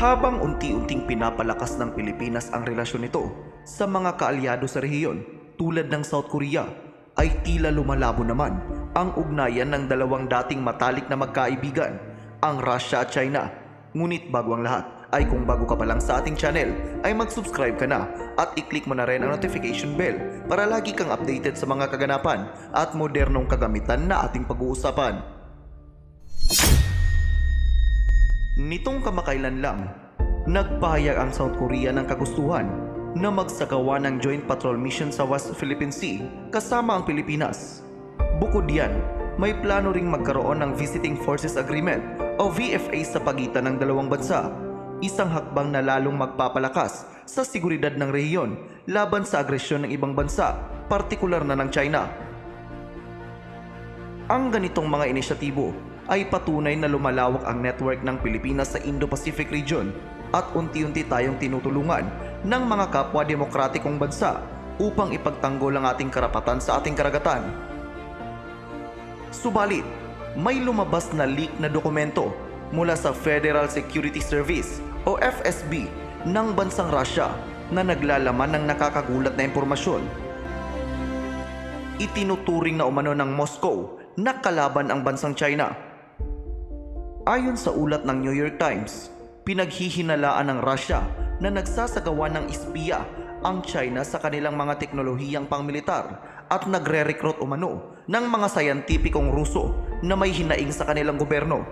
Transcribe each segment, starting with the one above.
Habang unti-unting pinapalakas ng Pilipinas ang relasyon nito sa mga kaalyado sa rehiyon tulad ng South Korea, ay tila lumalabo naman ang ugnayan ng dalawang dating matalik na magkaibigan, ang Russia at China. Ngunit bago ang lahat, ay kung bago ka pa lang sa ating channel, ay mag-subscribe ka na at i-click mo na rin ang notification bell para lagi kang updated sa mga kaganapan at modernong kagamitan na ating pag-uusapan. Nitong kamakailan lang, nagpahayag ang South Korea ng kagustuhan na magsagawa ng joint patrol mission sa West Philippine Sea kasama ang Pilipinas. Bukod yan, may plano ring magkaroon ng Visiting Forces Agreement o VFA sa pagitan ng dalawang bansa. Isang hakbang na lalong magpapalakas sa seguridad ng rehiyon laban sa agresyon ng ibang bansa, partikular na ng China. Ang ganitong mga inisyatibo ay patunay na lumalawak ang network ng Pilipinas sa Indo-Pacific region at unti-unti tayong tinutulungan ng mga kapwa demokratikong bansa upang ipagtanggol ang ating karapatan sa ating karagatan. Subalit, may lumabas na leak na dokumento mula sa Federal Security Service o FSB ng bansang Russia na naglalaman ng nakakagulat na impormasyon. Itinuturing na umano ng Moscow na kalaban ang bansang China. Ayon sa ulat ng New York Times, pinaghihinalaan ng Russia na nagsasagawa ng espiya ang China sa kanilang mga teknolohiyang pangmilitar at nagre-recruit umano ng mga sayantipikong Ruso na may hinaing sa kanilang gobyerno.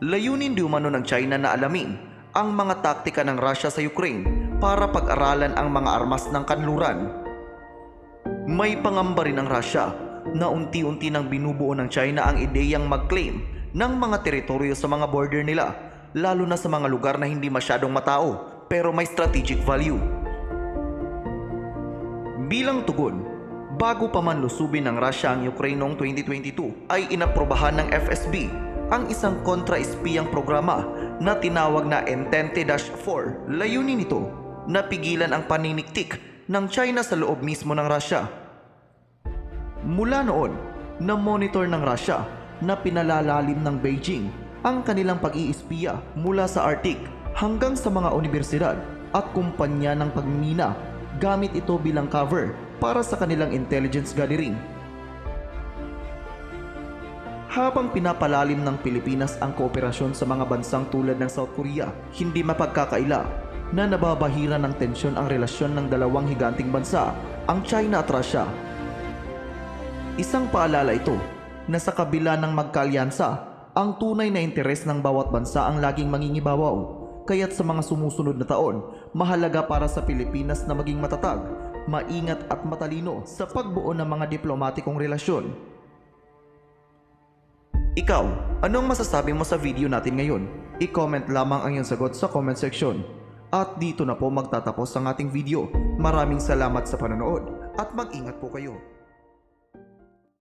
Layunin di umano ng China na alamin ang mga taktika ng Russia sa Ukraine para pag-aralan ang mga armas ng kanluran. May pangamba rin ang Russia na unti-unti nang binubuo ng China ang ideyang mag-claim ng mga teritoryo sa mga border nila, lalo na sa mga lugar na hindi masyadong matao pero may strategic value. Bilang tugon, bago pa man lusubin ng Russia ang Ukraine noong 2022 ay inaprobahan ng FSB ang isang kontra-espiyang programa na tinawag na Entente-4. Layunin nito na pigilan ang paniniktik ng China sa loob mismo ng Russia. Mula noon, na-monitor ng Russia na pinalalalim ng Beijing ang kanilang pag-iispiya mula sa Arctic hanggang sa mga universidad at kumpanya ng pagmina gamit ito bilang cover para sa kanilang intelligence gathering. Habang pinapalalim ng Pilipinas ang kooperasyon sa mga bansang tulad ng South Korea, hindi mapagkakaila na nababahira ng tensyon ang relasyon ng dalawang higanting bansa, ang China at Russia. Isang paalala ito na sa kabila ng magkalyansa, ang tunay na interes ng bawat bansa ang laging mangingibabaw. Kaya't sa mga sumusunod na taon, mahalaga para sa Pilipinas na maging matatag, maingat at matalino sa pagbuo ng mga diplomatikong relasyon. Ikaw, anong masasabi mo sa video natin ngayon? I-comment lamang ang iyong sagot sa comment section. At dito na po magtatapos ang ating video. Maraming salamat sa panonood at mag-ingat po kayo.